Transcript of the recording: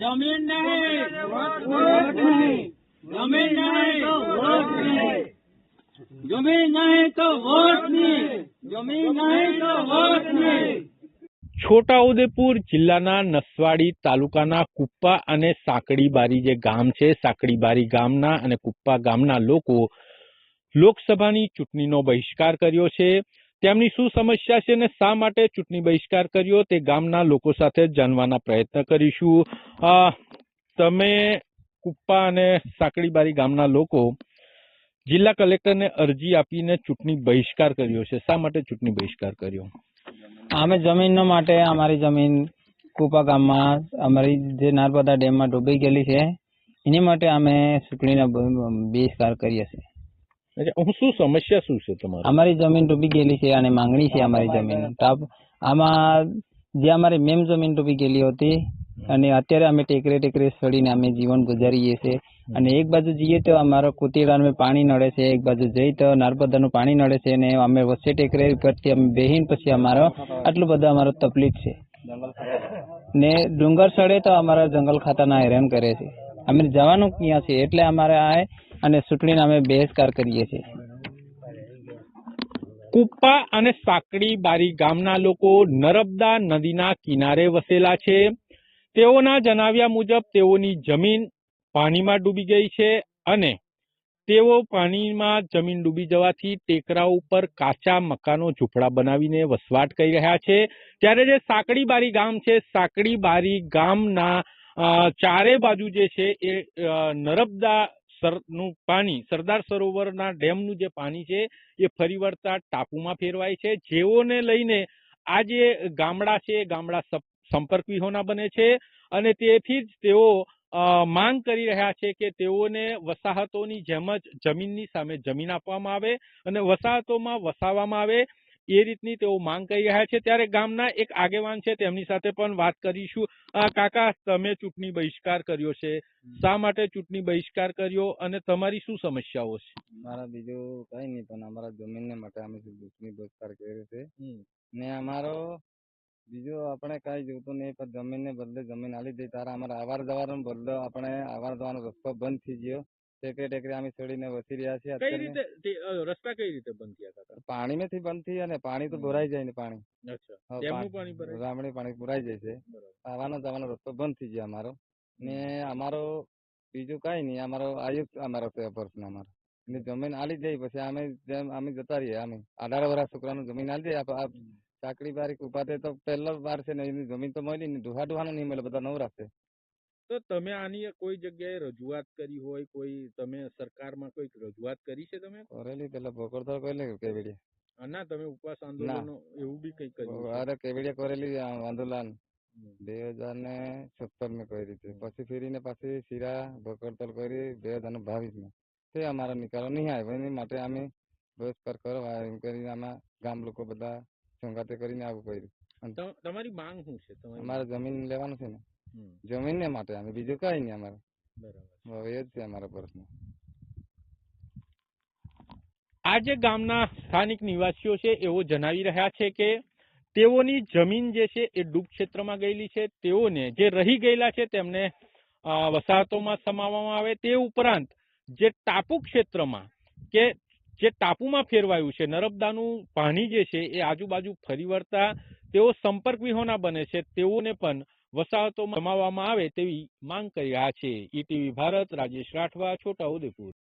જમીન નહીં વોટ નહીં. જમીન નહીં તો વોટ નહીં. જમીન નહીં તો વોટ નહીં. જમીન નહીં તો વોટ નહીં. છોટાઉદેપુર જિલ્લાના નસવાડી તાલુકાના કુપ્પા અને સાંકડીબારી જે ગામ છે સાંકડીબારી ગામના અને કુપ્પા ગામના લોકો લોકસભાની ચૂંટણીનો બહિષ્કાર કર્યો છે. તેમની શું સમસ્યા છે અને શા માટે ચૂંટણી બહિષ્કાર કર્યો તે ગામના લોકો સાથે જાણવાના પ્રયત્ન કરીશું. તમે કુપ્પા અને સાંકડીબારી ગામના લોકો જિલ્લા કલેક્ટરને અરજી આપીને ચૂંટણી બહિષ્કાર કર્યો છે. શા માટે ચૂંટણી બહિષ્કાર કર્યો? અમે જમીન માટે, અમારી જમીન કુપા ગામમાં, અમારી જે નર્મદા ડેમમાં ડૂબી ગયેલી છે. એની માટે અમે ચૂંટણીનો બહિષ્કાર કરીએ છીએ હું શું સમસ્યા શું છે તમારી? અમારી જમીન ડૂબી ગયેલી છે અને માંગણી છે અમારી જમીન. તો આમાં જે અમારી મેમ જમીન ડૂબી ગયેલી હતી અને અત્યારે અમે ટેકરે ટેકરે સડીને અમે જીવન ગુજારીએ છીએ. અને એક બાજુ જઈએ તો અમારો કુતિડાનું પાણી નડે છે એક બાજુ જઈ તો નર્મદાનું પાણી નડે છે અને અમે વચ્ચે ટેકરે પરથી અમે બેહીન પછી અમારો આટલું બધું અમારો તકલીફ છે. ને ડુંગર સડે તો અમારા જંગલ ખાતાના હેરાન કરે છે. અમે જવાનું ક્યાં છે એટલે અમારે આ અને ચૂંટણીને અમે બહિષ્કાર કરીએ છીએ. કુપ્પા અને સાંકડી બારી ગામના લોકો નર્મદા નદીના કિનારે વસેલા છે. તેઓના જણાવ્યા મુજબ તેઓની જમીન પાણીમાં ડૂબી ગઈ છે અને તેઓ પાણીમાં જમીન ડૂબી જવાથી ટેકરા ઉપર કાચા મકાનો ઝૂંપડા બનાવીને વસવાટ કરી રહ્યા છે. ત્યારે જે સાંકડી બારી ગામ છે, સાંકડી બારી ગામના ચારે બાજુ જે છે એ નર્મદા સરનું પાણી, સરદાર સરોવરના ડેમનું જે પાણી છે, એ ફરી વળતા ટાપુમાં ફેરવાય છે. જેઓને લઈને આ જે ગામડા છે, ગામડા સપ- સંપર્ક વિહોણા બને છે અને તેથી જ તેઓ માંગ કરી રહ્યા છે કે તેઓને વસાહતોની જેમ જ જમીનની સામે જમીન આપવામાં આવે અને વસાહતોમાં વસાવવામાં આવે. એ રીતની તેઓ માંગ કરી રહ્યા છે. ત્યારે ગામના એક આગેવાન છે તેમની સાથે પણ વાત કરીશું. કાકા તમે ચૂંટણી બહિષ્કાર કર્યો છે. શા માટે ચૂંટણી બહિષ્કાર કર્યો અને તમારી શું સમસ્યાઓ છે? મારા બીજું કઈ નહીં પણ અમારા જમીનને માટે અમે ચૂંટણી બહિષ્કાર કર્યો છે ને અમારો બીજો આપણે કઈ જોતું નહીં પણ જમીનને બદલે જમીન આલી દે તારા અમારા અવાર જવાનો બદલો આપણે અવાર જવાનો રસ્તો બંધ થઈ ગયો. ટેકરે ટેકરે અમે ચડીને વસી રહ્યા છીએ કઈ અત્યારે રીતે તે- અ, રસ્તા કઈ રીતે બંધ થયા કાકા નથી બંધ થયા ને પાણી તો. ભરાઈ જાય ને પાણી. અચ્છા. હા, ડેમનું પાણી ભરાય? રામણી પાણી ભરાઈ જાય છે. બરાબર. આવવાનો જવાનો રસ્તો બંધ થઈ ગયો અમારો. ને અમારો બીજું કઈ નહીં અમારો આયુક્ત અમારો છે પર્સન અમારો. ને જમીન આલી જાય પછી અમે જેમ અમે જતા રહીએ અમે અઢાર વર્ષ છોકરાનું જમીન આલી જાય આપ- આપ ચાકડી બારી ઉપાતે તો પહેલો વાર છે ને એની જમીન તો મળી ને દુહા દુહાનું નહીં મળે બધા નવરા છે. તો તમે આની કોઈ જગ્યાએ રજૂઆત કરી હોય કોઈ તમે સરકારમાં કોઈ રજૂઆત કરી છે તમે? કરેલી પેલા ભોકરથળ કરેલી કેવડિયા ના તમે ઉપવાસ આંદોલન એવું બી કઈ કર્યું અરે કેવડિયા કરેલી આંદોલન. બે હજાર ને સત્તર મેં કરી હતી. પછી ફેરીને પાછી શીરા ભોકરતલ કરી બે હજાર ને બાવીસમાં તે અમારા નિકાલો નહીં આવ્યો. એની માટે અમે બહિષ્કાર કરવા એમ કરીને આમાં ગામ લોકો બધા સંગાતે કરીને આવું કર્યું. તમ- તમારી માંગ શું છે? તમારી અમારે જમીન લેવાનું છે ને. જમીન ને માટે અમે બીજું કઈ નહીં અમારે. બરાબર. એ જ છે અમારો પ્રશ્ન. આ જે ગામના સ્થાનિક નિવાસીઓ છે એવો જણાવી રહ્યા છે કે તેઓની જમીન જે છે એ ડૂબ ક્ષેત્રમાં ગયેલી છે. તેઓને જે રહી ગયેલા છે તેમને વસાહતોમાં સમાવવામાં આવે. તે ઉપરાંત જે ટાપુ ક્ષેત્રમાં કે જે ટાપુમાં ફેરવાયું છે નર્મદાનું પાણી જે છે એ આજુબાજુ ફરી વળતા તેઓ સંપર્ક વિહોણા બને છે. તેઓને પણ વસાહતોમાં સમાવવામાં આવે તેવી માંગ કરી રહ્યા છે. ઈટીવી ભારત રાજેશ રાઠવા છોટાઉદેપુર